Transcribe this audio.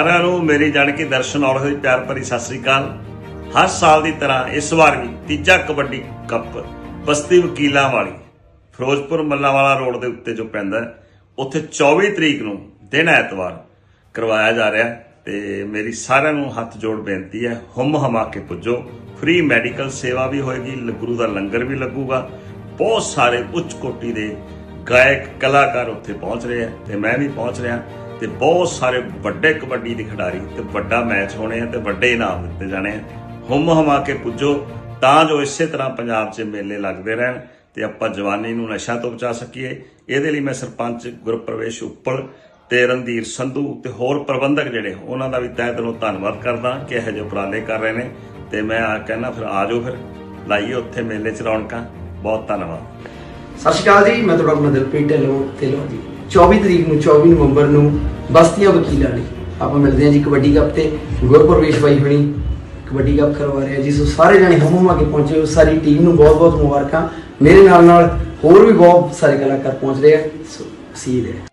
ਸਾਰਿਆਂ ਨੂੰ ਮੇਰੀ ਜਾਣ ਕੇ ਦਰਸ਼ਨ ਔਰ ਹੋਈ ਪਿਆਰ ਭਰੀ ਸਤਿ ਸ੍ਰੀ ਅਕਾਲ। ਹਰ ਸਾਲ ਦੀ ਤਰ੍ਹਾਂ ਇਸ ਵਾਰ ਵੀ ਤੀਜਾ ਕਬੱਡੀ ਕੱਪ ਬਸਤੀ ਵਕੀਲਾਂ ਵਾਲੀ ਫਿਰੋਜ਼ਪੁਰ ਮੱਲਾਵਾਲਾ ਰੋਡ ਦੇ ਉੱਤੇ ਜੋ ਪੈਂਦਾ ਉੱਥੇ 24 ਤਰੀਕ ਨੂੰ ਦਿਨ ਐਤਵਾਰ ਕਰਵਾਇਆ ਜਾ ਰਿਹਾ ਹੈ ਤੇ ਮੇਰੀ ਸਾਰਿਆਂ ਨੂੰ ਹੱਥ ਜੋੜ ਬੇਨਤੀ ਹੈ, ਹੁਮ ਹਮਾ ਕੇ ਪੁੱਜੋ। ਫ੍ਰੀ ਮੈਡੀਕਲ ਸੇਵਾ ਵੀ ਹੋਏਗੀ ਲ- ਗੁਰੂ ਦਾ ਲੰਗਰ ਵੀ ਲੱਗੂਗਾ। ਬਹੁਤ ਸਾਰੇ ਉੱਚ ਕੋਟੀ ਦੇ ਗਾਇਕ, ਕਲਾਕਾਰ ਉੱਥੇ ਪਹੁੰਚ ਰਹੇ ਆ ਤੇ ਮੈਂ ਵੀ ਪਹੁੰਚ ਰਿਹਾ। ਤੇ ਬਹੁਤ ਸਾਰੇ ਵੱਡੇ ਕਬੱਡੀ ਦੇ ਖਿਡਾਰੀ ਤੇ ਵੱਡਾ ਮੈਚ ਹੋਣੇ ਆ ਤੇ ਵੱਡੇ ਇਨਾਮ ਦਿੱਤੇ ਜਾਣੇ ਆ। ਹੁਮ ਹਮਾ ਕੇ ਪੁੱਜੋ, ਤਾਂ ਜੋ ਇਸੇ ਤਰ੍ਹਾਂ ਪੰਜਾਬ 'ਚ ਮੇਲੇ ਲੱਗਦੇ ਰਹਿਣ ਤੇ ਆਪਾਂ ਜਵਾਨੀ ਨੂੰ ਨਸ਼ਾ ਤੋਂ ਬਚਾ ਸਕੀਏ। ਇਹਦੇ ਲਈ ਮੈਂ ਸਰਪੰਚ ਗੁਰਪ੍ਰਵੇਸ਼ ਉੱਪਲ ਤੇ ਰਣਧੀਰ ਸੰਧੂ ਤੇ ਹੋਰ ਪ੍ਰਬੰਧਕ ਜਿਹੜੇ ਉਹਨਾਂ ਦਾ ਵੀ ਤਹਿ ਦਿਲੋਂ ਧੰਨਵਾਦ ਕਰਦਾ ਕਿ ਇਹੋ ਜਿਹੇ ਉਪਰਾਲੇ ਕਰ ਰਹੇ ਨੇ। ਤੇ ਮੈਂ ਆ ਕਹਿੰਦਾ ਫਿਰ ਆ ਜਾਓ ਫਿਰ, ਲਾਈਏ ਉੱਥੇ ਮੇਲੇ 'ਚ ਰੌਣਕਾਂ। ਬਹੁਤ ਧੰਨਵਾਦ। ਸਤਿ ਸ਼੍ਰੀ ਅਕਾਲ ਜੀ, ਮੈਂ ਤੁਹਾਡਾ ਆਪਣਾ ਦਿਲਪ੍ਰੀਤ ਢਿੱਲੋਂ ਢਿੱਲੋਂ ਜੀ। 24 ਤਰੀਕ ਨੂੰ 24 ਨਵੰਬਰ ਨੂੰ ਬਸਤੀਆਂ ਵਕੀਲਾਂ ਲਈ। ਆਪਾਂ ਮਿਲਦੇ ਹਾਂ ਜੀ ਕਬੱਡੀ ਕੱਪ ਤੇ। ਗੁਰਪ੍ਰਵੇਸ਼ ਬਾਈ ਹੁਣੀ ਕਬੱਡੀ ਕੱਪ ਕਰਵਾ ਰਹੇ ਆ ਜੀ। ਸੋ ਸਾਰੇ ਜਣੇ ਹਮ ਹਮਾ ਕੇ ਪਹੁੰਚੇ ਹੋ। ਸਾਰੀ ਟੀਮ ਨੂੰ ਬਹੁਤ ਬਹੁਤ ਮੁਬਾਰਕਾਂ। ਮੇਰੇ ਨਾਲ ਨਾਲ ਹੋਰ ਵੀ ਬਹੁਤ ਸਾਰੇ ਕਲਾਕਾਰ ਪਹੁੰਚ ਰਹੇ ਆ। ਸੋ ਸੀ ਦੇ